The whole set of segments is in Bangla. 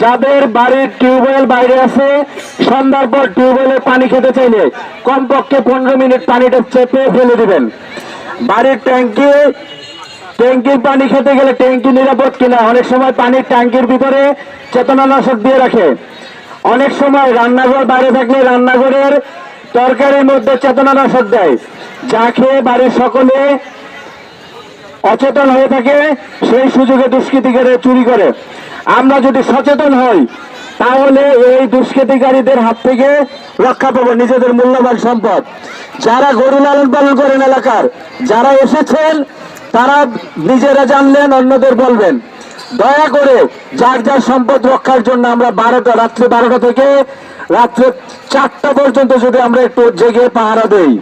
যাদের বাড়ির টিউবওয়েল বাইরে আছে, সন্ধ্যার পর টিউবওয়েলে পানি খেতে চাইলে কমপক্ষে পনেরো মিনিট পানিটা চেপে ফেলে দিবেন। বাড়ির ট্যাঙ্কি, ট্যাঙ্কির পানি খেতে গেলে ট্যাঙ্কি নিরাপদ কিনা? অনেক সময় পানির ট্যাঙ্কির ভিতরে চেতনানাশক দিয়ে রাখে। অনেক সময় রান্নাঘর বাইরে থাকলে রান্নাঘরের তরকারির মধ্যে চেতনানাশক দেয়। যা খেয়ে বাড়ির সকলে অচেতন হয়ে থাকে, সেই সুযোগে দুষ্কৃতিকারী চুরি করে। আমরা যদি সচেতন হই, তাহলে এই দুষ্কৃতিকারীদের হাত থেকে রক্ষা পাবো নিজেদের মূল্যবান সম্পদ। যারা গরু লালন পালন করেন এলাকার, যারা এসেছেন, তারা নিজেরা জানলেন, অন্যদের বলবেন। দয়া করে যার যার সম্পদ রক্ষার জন্য আমরা বারোটা, রাত্রে বারোটা থেকে রাত্রে চারটা পর্যন্ত যদি আমরা একটু জেগে পাহারা দেই,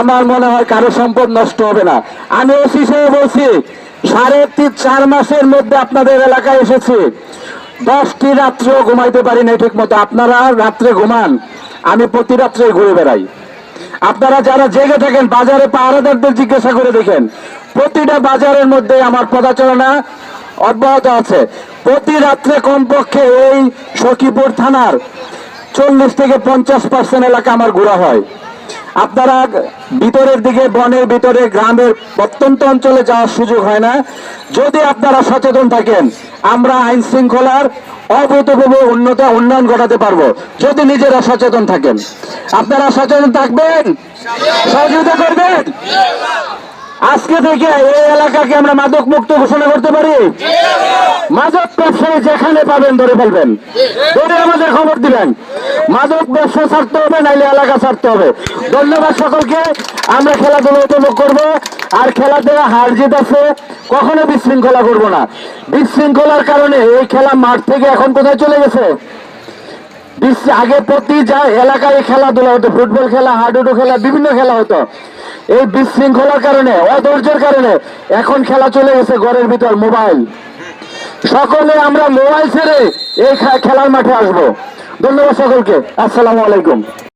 আমার মনে হয় কারও সম্পদ নষ্ট হবে না। আমি ওসি হিসেবে বলছি সাড়ে তিন, চার মাসের মধ্যে আপনাদের এলাকায় এসেছি। দশটি রাত্রেও ঘুমাইতে পারি না ঠিক মতো আপনারা রাত্রে ঘুমান, আমি প্রতি রাত্রে ঘুরে বেড়াই। আপনারা যারা জেগে থাকেন, বাজারে পাহারাদারদের জিজ্ঞাসা করে দেখেন। প্রতিটা বাজারের মধ্যে আমার পদাচারণা অব্যাহত আছে। প্রতি রাত্রে কমপক্ষে এই সখীপুর থানার চল্লিশ থেকে পঞ্চাশ পার্সেন্ট এলাকা আমার ঘোরা হয়। আপনারা ভিতরের দিকে, বনের ভিতরে, গ্রামের প্রত্যন্ত অঞ্চলে যাওয়ার সুযোগ হয় না। যদি আপনারা সচেতন থাকেন, আমরা আইন শৃঙ্খলার অভূতপূর্ব উন্নত উন্নয়ন ঘটাতে পারব। যদি নিজেরা সচেতন থাকেন, আপনারা সচেতন থাকবেন? সহযোগিতা করবেন? আজকে থেকে এই এলাকাকে আমরা মাদক মুক্ত ঘোষণা করতে পারি। মাদক ব্যবসায়ী যেখানে পাবেন ধরে ফেলবেন। ধরে আমাদের খবর দিবেন। মাদক ব্যবসা ছাড়তে হবে, নাইলে এলাকা ছাড়তে হবে। ধন্যবাদ সকলকে। আমরা খেলাধুলা উপভোগ করব। আর খেলাতে হার জিত আছে। কখনো বিশৃঙ্খলা করব না। বিশৃঙ্খলার কারণে এই খেলা মাঠ থেকে এখন কোথায় চলে গেছে? আগে প্রতি যা এলাকায় খেলাধুলা হতো, ফুটবল খেলা, হাডুডু খেলা, বিভিন্ন খেলা হতো। এই বিশৃঙ্খলার কারণে, অধৈর্যের কারণে এখন খেলা চলে গেছে ঘরের ভিতর, মোবাইল। সকলে আমরা মোবাইল ছেড়ে এই খেলার মাঠে আসব। ধন্যবাদ সকলকে। আসসালামু আলাইকুম।